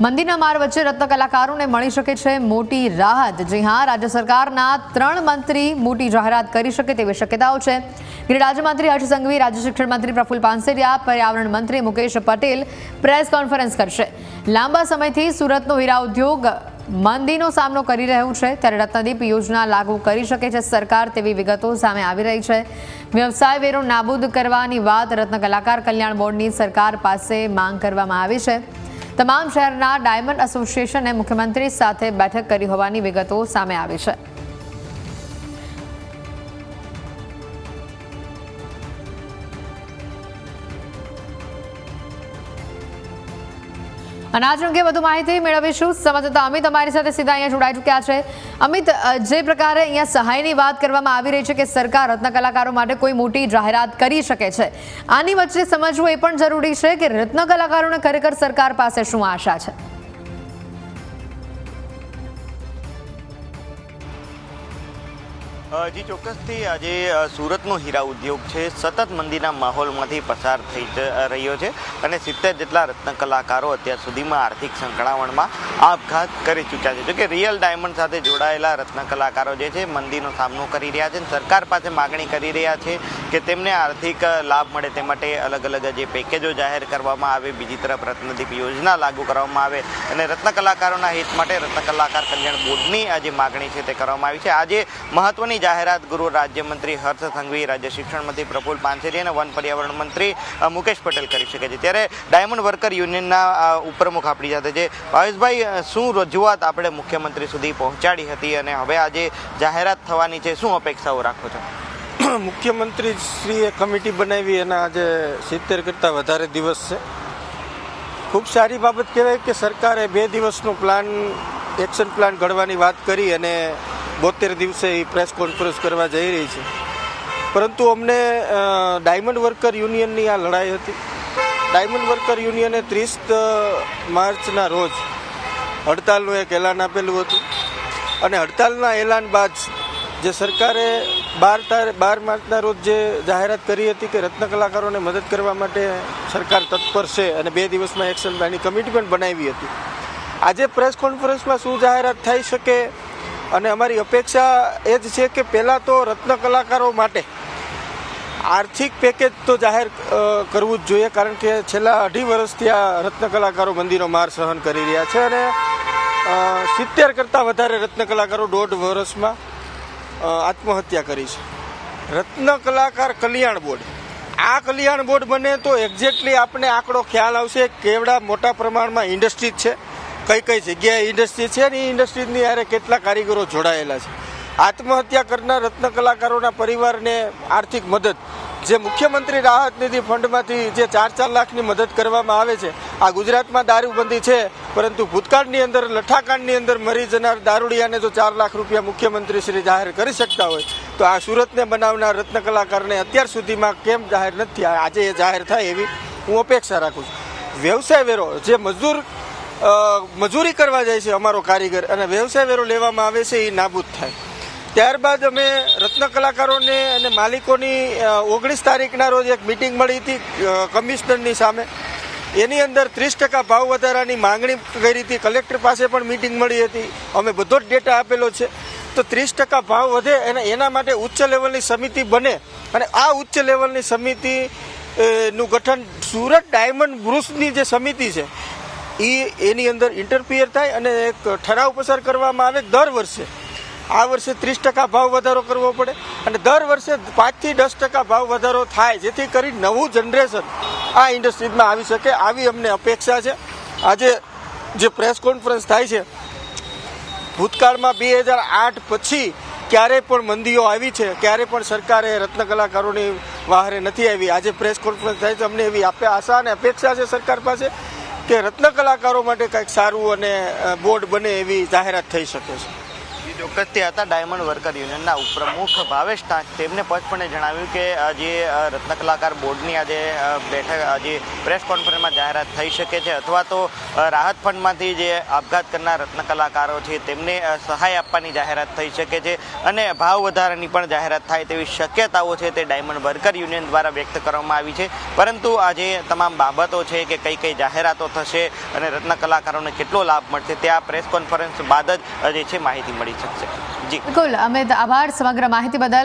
મંદીના માર વચ્ચે રત્ન કલાકારોને મળી શકે છે મોટી રાહત. જી હા, રાજ્ય સરકારના ત્રણ મંત્રી મોટી જાહેરાત કરી શકે તેવી શક્યતાઓ છે. ગૃહરાજ્યમંત્રી હર્ષ સંઘવી, રાજ્ય શિક્ષણ મંત્રી પ્રફુલ પાનસેરિયા, પર્યાવરણ મંત્રી મુકેશ પટેલ પ્રેસ કોન્ફરન્સ કરશે. લાંબા સમયથી સુરતનો હીરા ઉદ્યોગ મંદીનો સામનો કરી રહ્યું છે. ત્યારે રત્નદીપ યોજના લાગુ કરી શકે છે સરકાર તેવી વિગતો સામે આવી રહી છે. વ્યવસાય વેરો નાબૂદ કરવાની વાત રત્ન કલાકાર કલ્યાણ બોર્ડની સરકાર પાસે માંગ કરવામાં આવી છે. તમામ શહેરના ડાયમંડ એસોસિએશને મુખ્યમંત્રી સાથે બેઠક કરી હોવાની વિગતો સામે આવી છે. અનાજ અંગે વધુ માહિતી મેળવીશું. સંવાદદાતા અમિત અમારી સાથે સીધા અહીંયા જોડાઈ ચૂક્યા છે. અમિત જે પ્રકારે અહીંયા સહાયની વાત કરવામાં આવી રહી છે કે સરકાર રત્ન કલાકારો માટે કોઈ મોટી જાહેરાત કરી શકે છે, આની વચ્ચે સમજવું એ પણ જરૂરી છે કે રત્ન કલાકારોને ખરેખર સરકાર પાસે શું આશા છે? જી, ચોક્કસથી આજે સુરતનો હીરા ઉદ્યોગ છે. સતત મંદીના માહોલમાંથી પસાર થઈ રહ્યો છે અને સિત્તેર જેટલા રત્ન કલાકારો અત્યાર સુધીમાં આર્થિક સંકળામણમાં આપઘાત કરી ચૂક્યા છે. જોકે રિયલ ડાયમંડ સાથે જોડાયેલા રત્ન કલાકારો જે છે મંદીનો સામનો કરી રહ્યા છે સરકાર પાસે માગણી કરી રહ્યા છે કે તેમને આર્થિક લાભ મળે તે માટે અલગ અલગ જે પેકેજો જાહેર કરવામાં આવે, બીજી તરફ રત્નદીપ યોજના લાગુ કરવામાં આવે અને રત્ન કલાકારોના હિત માટે રત્ન કલાકાર કલ્યાણ બોર્ડની આજે માગણી છે તે કરવામાં આવી છે. આજે મહત્વની જાહેરાત ગૃહ રાજ્યમંત્રી હર્ષ સંઘવી, રાજ્ય શિક્ષણ મંત્રી પ્રફુલ પાનસેરી અને વન પર્યાવરણ મંત્રી મુકેશ પટેલ કરી શકે છે. ત્યારે ડાયમંડ વર્કર યુનિયનના ઉપપ્રમુખ આપણી સાથે છે. ભાવેશભાઈ શું રજૂઆત આપણે મુખ્યમંત્રી સુધી પહોંચાડી હતી અને હવે આજે જાહેરાત થવાની છે? શું અપેક્ષાઓ રાખો છો? મુખ્યમંત્રી શ્રીએ કમિટી બનાવી એના આજે સિત્તેર કરતાં વધારે દિવસ છે. ખૂબ સારી બાબત કહેવાય કે સરકારે બે દિવસનો પ્લાન, એક્શન પ્લાન ઘડવાની વાત કરી અને બોતેર દિવસે એ પ્રેસ કોન્ફરન્સ કરવા જઈ રહી છે. પરંતુ અમને ડાયમંડ વર્કર યુનિયનની આ લડાઈ હતી. ડાયમંડ વર્કર યુનિયને ત્રીસ માર્ચના રોજ હડતાલનું એક એલાન આપેલું હતું. અને હડતાલના એલાન બાદ જે સરકારે બાર તારીખ બાર માર્ચના રોજ જે જાહેરાત કરી હતી કે રત્ન કલાકારોને મદદ કરવા માટે સરકાર તત્પર છે અને બે દિવસમાં એક્શન પ્લાનની કમિટી પણ બનાવી હતી. આજે પ્રેસ કોન્ફરન્સમાં શું જાહેરાત થઈ શકે અને અમારી અપેક્ષા એ જ છે કે પહેલાં તો રત્ન કલાકારો માટે આર્થિક પેકેજ તો જાહેર કરવું જ જોઈએ, કારણ કે છેલ્લા અઢી વર્ષથી આ રત્ન કલાકારો મંદિરો માર સહન કરી રહ્યા છે અને સિત્તેર કરતાં વધારે રત્ન કલાકારો દોઢ વર્ષમાં આત્મહત્યા કરી છે. રત્ન કલાકાર કલ્યાણ બોર્ડ. આ કલ્યાણ બોર્ડ બને તો એક્ઝેક્ટલી આપણે આંકડો ખ્યાલ આવશે કેવડા મોટા પ્રમાણમાં ઇન્ડસ્ટ્રી છે. કઈ કઈ જગ્યાએ ઇન્ડસ્ટ્રી છે ને એ ઇન્ડસ્ટ્રીની યારે કેટલા કારીગરો જોડાયેલા છે. આત્મહત્યા કરનાર રત્ન કલાકારોના પરિવારને આર્થિક મદદ. જે મુખ્યમંત્રી રાહત નિધિ ફંડમાંથી જે ચાર ચાર લાખની મદદ કરવામાં આવે છે આ ગુજરાતમાં દારૂબંધી છે પરંતુ ભૂતકાળની અંદર લઠ્ઠાકાંડની અંદર મરી જનાર દારૂડિયાને જો ચાર લાખ રૂપિયા મુખ્યમંત્રી શ્રી જાહેર કરી શકતા હોય તો આ સુરતને બનાવનાર રત્ન કલાકારને અત્યાર સુધીમાં કેમ જાહેર નથી આજે એ જાહેર થાય એવી હું અપેક્ષા રાખું છું. વ્યવસાય વેરો જે મજદૂર અ, મજૂરી કરવા જાય છે અમારો કારીગર અને વ્યવસાય વેરો લેવામાં આવે છે એ નાબૂદ થાય. ત્યારબાદ અમે રત્ન કલાકારોને અને માલિકોની ઓગણીસ તારીખના રોજ એક મિટિંગ મળી હતી કમિશનરની સામે. એની અંદર ત્રીસ ટકા ભાવ વધારાની માંગણી કરી હતી. કલેક્ટર પાસે પણ મિટિંગ મળી હતી. અમે બધો જ ડેટા આપેલો છે. તો ત્રીસ ટકા ભાવ વધે અને એના માટે ઉચ્ચ લેવલની સમિતિ બને. અને આ ઉચ્ચ લેવલની સમિતિ નું ગઠન સુરત ડાયમંડ બ્રુસની જે સમિતિ છે એ એની અંદર ઇન્ટરફિયર થાય અને એક ઠરાવ પસાર કરવામાં આવે દર વર્ષે. આ વર્ષે ત્રીસ ટકા ભાવ વધારો કરવો પડે અને દર વર્ષે પાંચથી દસ ટકા ભાવ વધારો થાય, જેથી કરી નવું જનરેશન આ ઇન્ડસ્ટ્રીઝમાં આવી શકે. આવી અમને અપેક્ષા છે. આજે જે પ્રેસ કોન્ફરન્સ થાય છે, ભૂતકાળમાં બે હજાર આઠ પછી ક્યારે પણ મંદીઓ આવી છે, ક્યારે પણ સરકારે રત્ન કલાકારોની વાહરે નથી આવી. આજે પ્રેસ કોન્ફરન્સ થાય છે. અમને એવી આશા અને અપેક્ષા છે સરકાર પાસે કે રત્ન કલાકારો માટે કંઈક સારું અને બોર્ડ બને એવી જાહેરાત થઈ શકે છે. ચોક્કસથી હતા ડાયમંડ વર્કર યુનિયનના ઉપપ્રમુખ ભાવેશ ટાંક તેમને પચપણે જણાવ્યું કે જે અ, રત્ન કલાકાર બોર્ડની આજે બેઠક આજે પ્રેસ કોન્ફરન્સમાં જાહેરાત થઈ શકે છે અથવા તો રાહત ફંડમાંથી જે આપઘાત કરનાર રત્ન કલાકારો છે તેમને સહાય આપવાની જાહેરાત થઈ શકે છે અને ભાવ વધારાની પણ જાહેરાત થાય તેવી શક્યતાઓ છે તે ડાયમંડ વર્કર યુનિયન દ્વારા વ્યક્ત કરવામાં આવી છે. પરંતુ આજે તમામ બાબતો છે કે કઈ કઈ જાહેરાતો થશે અને રત્ન કલાકારોને કેટલો લાભ મળશે તે આ પ્રેસ કોન્ફરન્સ બાદ જ જે છે માહિતી મળી શકશે જી. બિલકુલ. અમિત આભાર. સમગ્ર માહિતી બદલ